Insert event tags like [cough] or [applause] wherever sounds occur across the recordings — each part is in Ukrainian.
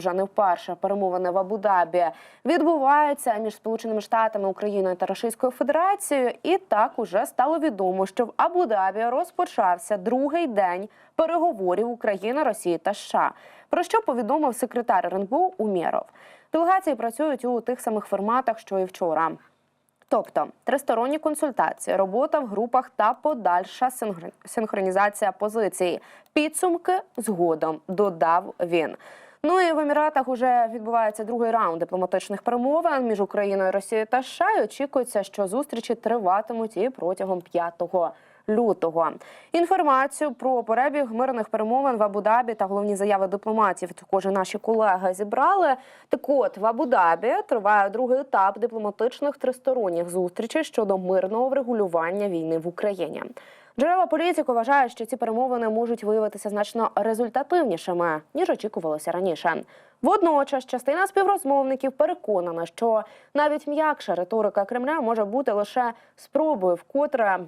вже не вперше перемовини в Абу-Дабі відбуваються між Сполученими Штатами, Україною та Російською Федерацією. І так уже стало відомо, що в Абу-Дабі розпочався другий день переговорів України, Росії та США. Про що повідомив секретар РНБО Умєров. Делегації працюють у тих самих форматах, що і вчора. Тобто тристоронні консультації, робота в групах та подальша синхрон- синхронізація позицій. Підсумки згодом додав він. Ну і в Еміратах уже відбувається другий раунд дипломатичних перемовин між Україною, Росією та США. І очікується, що зустрічі триватимуть і протягом 5 лютого. Інформацію про перебіг мирних перемовин в Абу-Дабі та головні заяви дипломатів також наші колеги зібрали. Так от в Абу-Дабі триває другий етап дипломатичних тристоронніх зустрічей щодо мирного врегулювання війни в Україні. Джерела політику вважають, що ці перемовини можуть виявитися значно результативнішими ніж очікувалося раніше. Водночас частина співрозмовників переконана, що навіть м'якша риторика Кремля може бути лише спробою вкотре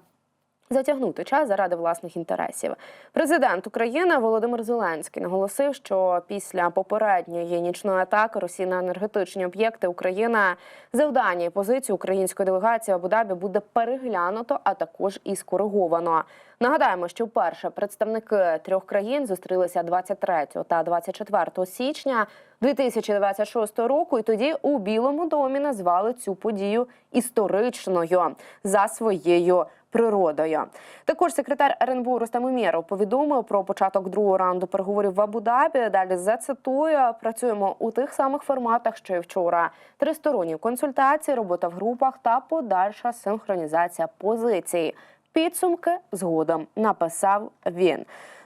затягнути час заради власних інтересів. Президент України Володимир Зеленський наголосив, що після попередньої нічної атаки Росії на енергетичні об'єкти Україна завдання і позицію української делегації Абу-Дабі буде переглянуто, а також і скориговано. Нагадаємо, що вперше представники трьох країн зустрілися 23 та 24 січня 2026 року, і тоді у Білому домі назвали цю подію історичною за своєю природою. Також секретар РНБО Рустам Умєров повідомив про початок другого раунду переговорів в Абу-Дабі. Далі зацитую, працюємо у тих самих форматах, що й вчора. Тристоронні консультації, робота в групах та подальша синхронізація позицій. Підсумки згодом написав він.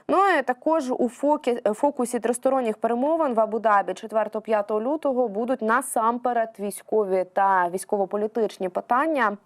Ну і також у фокусі тристоронніх перемовин в Абу-Дабі 4-5 лютого будуть насамперед військові та військово-політичні питання.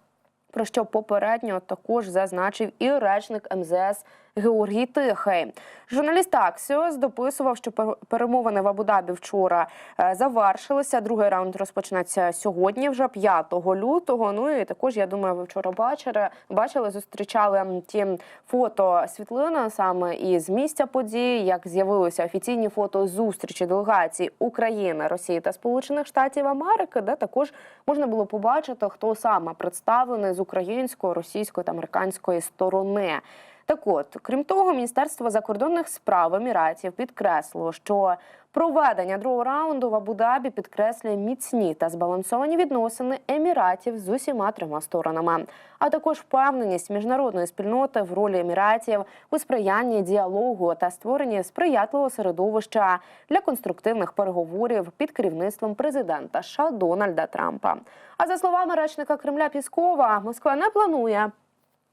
Про що попередньо також зазначив і речник МЗС Георгій Тихий. Журналіст Аксіос дописував, що пер- перемовини в Абу-Дабі вчора е, завершилися. Другий раунд розпочнеться сьогодні, вже 5 лютого. Ну і також я думаю, ви вчора бачили, бачили, зустрічали ті фото світлини саме із місця події, як з'явилися офіційні фото зустрічі делегацій України, Росії та Сполучених Штатів Америки, де також можна було побачити, хто саме представлений з української, російської та американської сторони. Так от, крім того, Міністерство закордонних справ Еміратів підкреслило, що проведення другого раунду в Абу-Дабі підкреслює міцні та збалансовані відносини Еміратів з усіма трьома сторонами, а також впевненість міжнародної спільноти в ролі Еміратів у сприянні діалогу та створенні сприятливого середовища для конструктивних переговорів під керівництвом президента США Дональда Трампа. А за словами речника Кремля Піскова, Москва не планує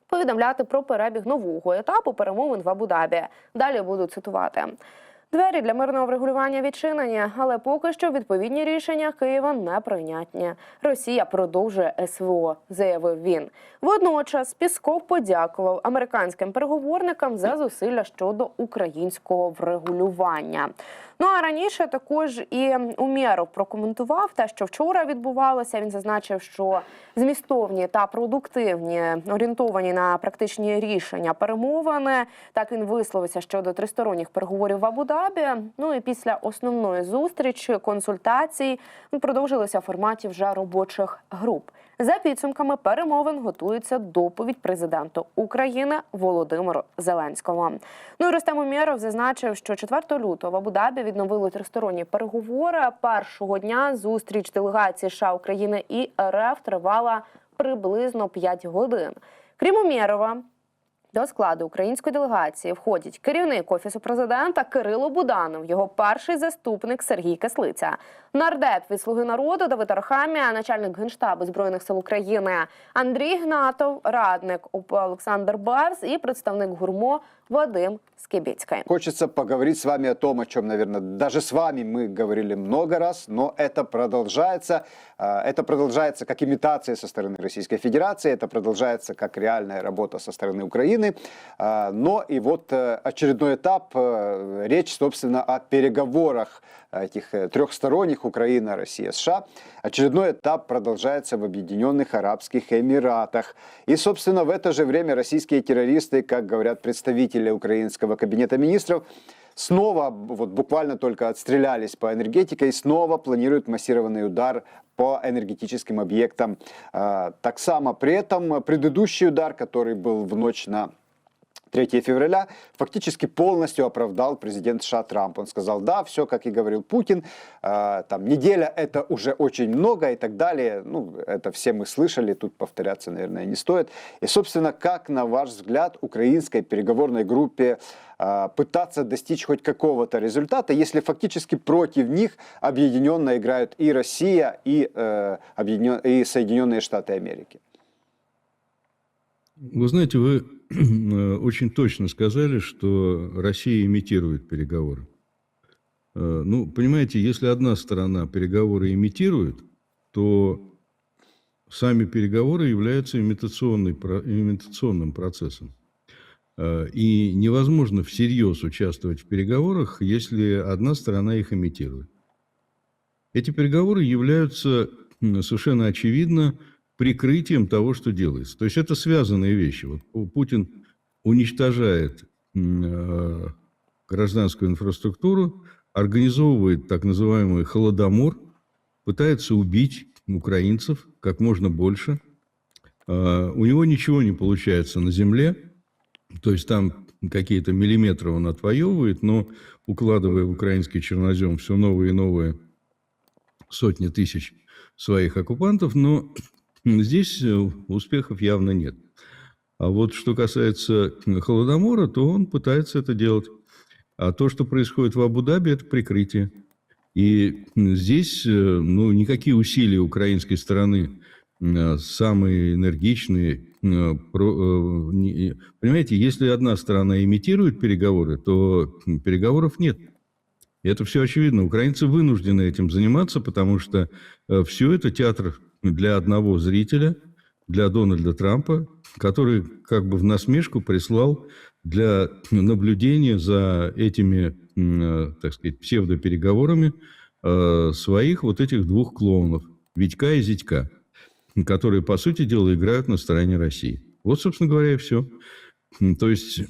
повідомляти про перебіг нового етапу перемовин в Абу-Дабі. Далі буду цитувати. Двері для мирного врегулювання відчинені, але поки що відповідні рішення Києва не прийнятні. Росія продовжує СВО, заявив він. Водночас Пісков подякував американським переговорникам за зусилля щодо українського врегулювання. Ну а раніше також і Умєров прокоментував те, що вчора відбувалося. Він зазначив, що змістовні та продуктивні, орієнтовані на практичні рішення перемовини. Так він висловився щодо тристоронніх переговорів в Абу-Дабі. Ну і після основної зустрічі консультацій продовжилися в форматі вже робочих груп. За підсумками перемовин готується доповідь президенту України Володимиру Зеленського. Ну і Рустем Умєров зазначив, що 4 лютого в Абу-Дабі відновили тристоронні переговори. Першого дня зустріч делегації США України і РФ тривала приблизно 5 годин. Крім Умєрова, до складу української делегації входять керівник офісу президента Кирило Буданов, його перший заступник Сергій Кислиця, нардеп від слуги народу Давид Архамія, начальник генштабу збройних сил України. Андрій Гнатов, радник Олександр Бевс і представник гурмо Вадим Скибіцький. Хочется поговорить с вами о том, о чем, наверное, даже с вами мы говорили много раз, но это продолжается. А, Это продолжается как имитация со стороны Российской Федерации, это продолжается как реальная работа со стороны Украины. А, Но и вот э, очередной этап, э, речь, собственно, о переговорах этих э, трехсторонних Украина, Россия, США. Очередной этап продолжается в Объединенных Арабских Эмиратах. И, собственно, в это же время российские террористы, как говорят представители украинского кабинета министров, снова, вот буквально только отстрелялись по энергетике и снова планируют массированный удар по энергетическим объектам. А, Так само при этом предыдущий удар, который был в ночь на 3 февраля фактически полностью оправдал президент США Трамп. Он сказал, да, все, как и говорил Путин, э, там неделя это уже очень много и так далее. Ну, это все мы слышали, тут повторяться, наверное, не стоит. И, собственно, как, на ваш взгляд, украинской переговорной группе э, пытаться достичь хоть какого-то результата, если фактически против них объединенно играют и Россия, и, э, объединен- и Соединенные Штаты Америки? Вы знаете, вы [clears throat] э, очень точно сказали, что Россия имитирует переговоры. Э, Ну, понимаете, если одна сторона переговоры имитирует, то сами переговоры являются имитационным процессом. Э, И невозможно всерьез участвовать в переговорах, если одна сторона их имитирует. Эти переговоры являются совершенно очевидно прикрытием того, что делается. То есть это связанные вещи. Вот Пу- Путин уничтожает э, гражданскую инфраструктуру, организовывает так называемый холодомор, пытается убить украинцев как можно больше. Э, У него ничего не получается на земле, то есть там какие-то миллиметры он отвоевывает, но укладывая в украинский чернозем все новые и новые сотни тысяч своих оккупантов, но здесь э, успехов явно нет. А вот что касается Холодомора, то он пытается это делать. А то, что происходит в Абу-Даби, это прикрытие. И здесь э, ну, никакие усилия украинской стороны, э, самые энергичные, э, э, понимаете, если одна сторона имитирует переговоры, то переговоров нет. Это все очевидно. Украинцы вынуждены этим заниматься, потому что все это театр для одного зрителя, для Дональда Трампа, который как бы в насмешку прислал для наблюдения за этими, э, так сказать, псевдопереговорами э, своих вот этих двух клоунов, Витька и Зитька, которые, по сути дела, играют на стороне России. Вот, собственно говоря, и все. То есть,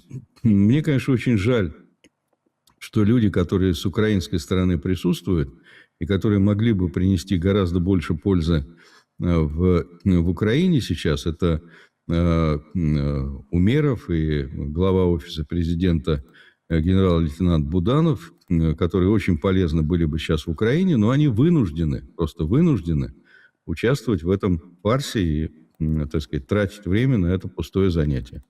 мне, конечно, очень жаль, что люди, которые с украинской стороны присутствуют и которые могли бы принести гораздо больше пользы в, в Украине сейчас, это э, э, Умеров и глава офиса президента э, генерал-лейтенант Буданов, которые очень полезны были бы сейчас в Украине, но они вынуждены, просто вынуждены участвовать в этом фарсе и, так сказать, тратить время на это пустое занятие.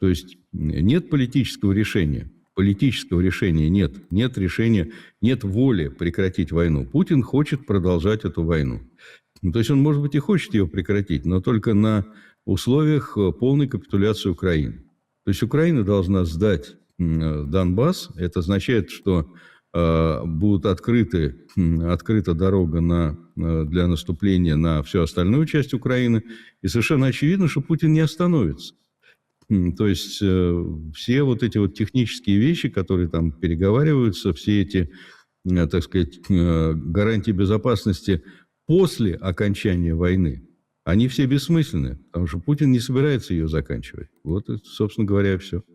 То есть нет политического решения. Политического решения нет. Нет решения, нет воли прекратить войну. Путин хочет продолжать эту войну. Ну, То есть он, может быть, и хочет ее прекратить, но только на условиях э, полной капитуляции Украины. То есть Украина должна сдать э, Донбасс. Это означает, что э, будут открыты, открыта дорога на, э, для наступления на всю остальную часть Украины. И совершенно очевидно, что Путин не остановится. То есть э, все вот эти вот технические вещи, которые там переговариваются, все эти, э, так сказать, гарантии безопасности после окончания войны, они все бессмысленны, потому что Путин не собирается ее заканчивать. Вот, и, собственно говоря, все.